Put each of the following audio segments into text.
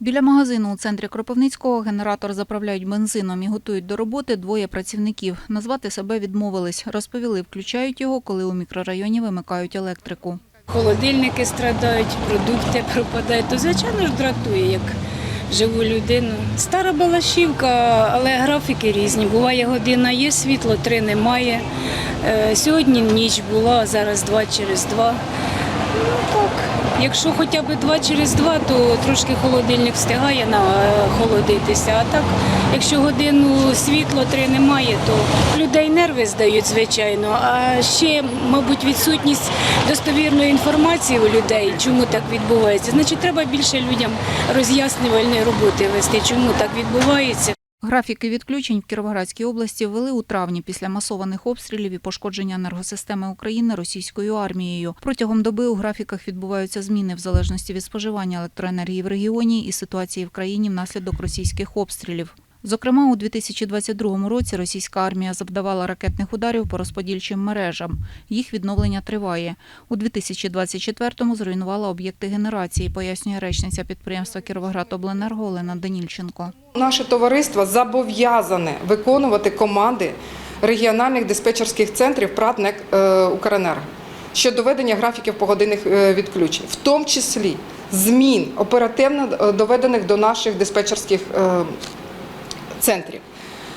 Біля магазину у центрі Кропивницького генератор заправляють бензином і готують до роботи двоє працівників. Назвати себе відмовились. Розповіли, включають його, коли у мікрорайоні вимикають електрику. Холодильники страдають, продукти пропадають. То звичайно ж дратує, як живу людину. Стара Балашівка, але графіки різні. Буває година є світло, три немає. Е, Сьогодні ніч була, зараз два через два. Якщо хоча б два через два, то трошки холодильник встигає нахолодитися. А так, якщо годину світло, три немає, то людей нерви здають, звичайно. А ще, мабуть, відсутність достовірної інформації у людей, чому так відбувається. Значить, треба більше людям роз'яснювальної роботи вести, чому так відбувається. Графіки відключень в Кіровоградській області ввели у травні після масованих обстрілів і пошкодження енергосистеми України російською армією. Протягом доби у графіках відбуваються зміни в залежності від споживання електроенергії в регіоні і ситуації в країні внаслідок російських обстрілів. Зокрема, у 2022 році російська армія завдавала ракетних ударів по розподільчим мережам. Їх відновлення триває. У 2024-му зруйнувала об'єкти генерації, пояснює речниця підприємства Кіровоградобленерго Олена Данільченко. Наше товариство зобов'язане виконувати команди регіональних диспетчерських центрів ПРАТ НЕК е, «Укренерго» щодо ведення графіків погодинних е, відключень, в тому числі змін оперативно е, доведених до наших диспетчерських центрів.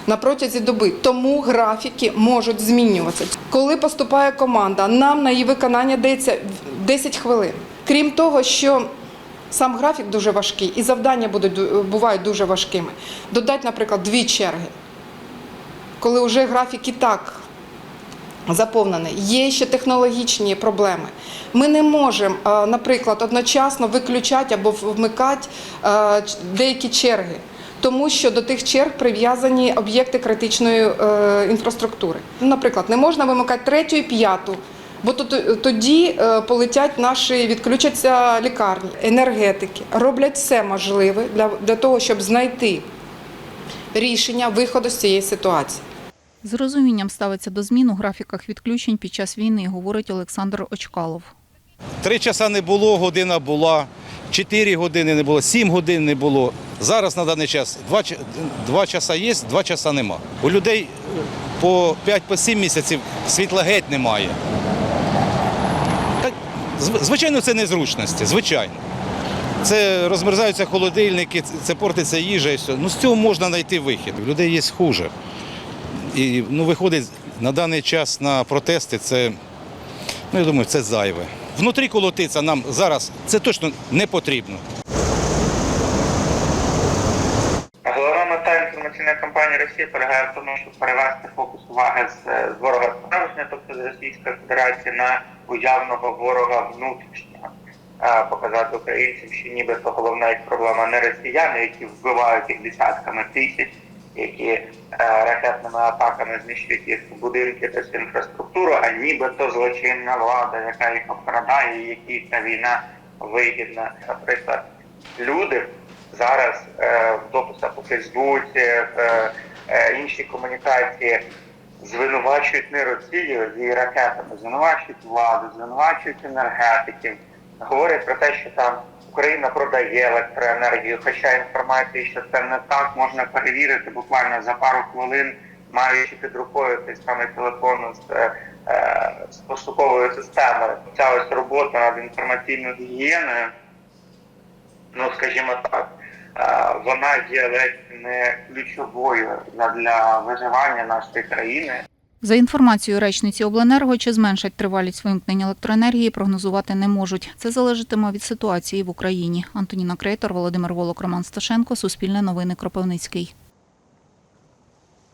На протязі доби тому графіки можуть змінюватися. Коли поступає команда, нам на її виконання дається 10 хвилин. Крім того, що сам графік дуже важкий і завдання будуть бувають дуже важкими. Додать, наприклад, дві черги. Коли вже графік і так заповнений, є ще технологічні проблеми. Ми не можемо, е, наприклад, одночасно виключати або вмикати е, деякі черги, тому що до тих черг прив'язані об'єкти критичної е, інфраструктури. Наприклад, не можна вимикати третю і п'яту. Бо то- то- тоді е, полетять наші, відключаться лікарні, енергетики, роблять все можливе для, для того, щоб знайти рішення виходу з цієї ситуації. З розумінням ставиться до змін у графіках відключень під час війни, говорить Олександр Очкалов. Три часа не було, година була, чотири години не було, сім годин не було. Зараз на даний час два, два часа є, два часа нема. У людей по 5-7 місяців світла геть немає. Та, зв- Звичайно, це незручності, звичайно. Це розмерзаються холодильники, це портиться їжа і все. Ну, з цього можна знайти вихід. У людей є хуже. І ну, виходить на даний час на протести це Ну, я думаю, це зайве. Внутрі колотиться нам зараз це точно не потрібно. Головна мета інформаційної кампанії Росії полягає в тому, щоб перевести фокус уваги з, з ворога справжнього, тобто з Російської Федерації, на уявного ворога внутрішнього. Е, Показати українцям, що нібито головна їх проблема не росіяни, які вбивають їх десятками тисяч, які е, ракетними атаками знищують їх будинки та інфраструктуру, а нібито злочинна влада, яка їх обкрадає, і якій ця війна вигідна. Наприклад, люди зараз е, в дописах у Фейсбуці, в е, е, іншій комунікації звинувачують не Росію її ракетами, звинувачують владу, звинувачують енергетиків, говорять про те, що там Україна продає електроенергію, хоча інформації, що це не так, можна перевірити буквально за пару хвилин, маючи під рукою той самий телефон з, з пошуковою системою. Ця ось робота над інформаційною гігієною ну скажімо так, вона є ледь не ключовою для виживання нашої країни. За інформацією речниці Обленерго, чи зменшать тривалість вимкнення електроенергії, прогнозувати не можуть. Це залежатиме від ситуації в Україні. Антоніна Крейтор, Володимир Волок, Роман Сташенко, Суспільне новини Кропивницький.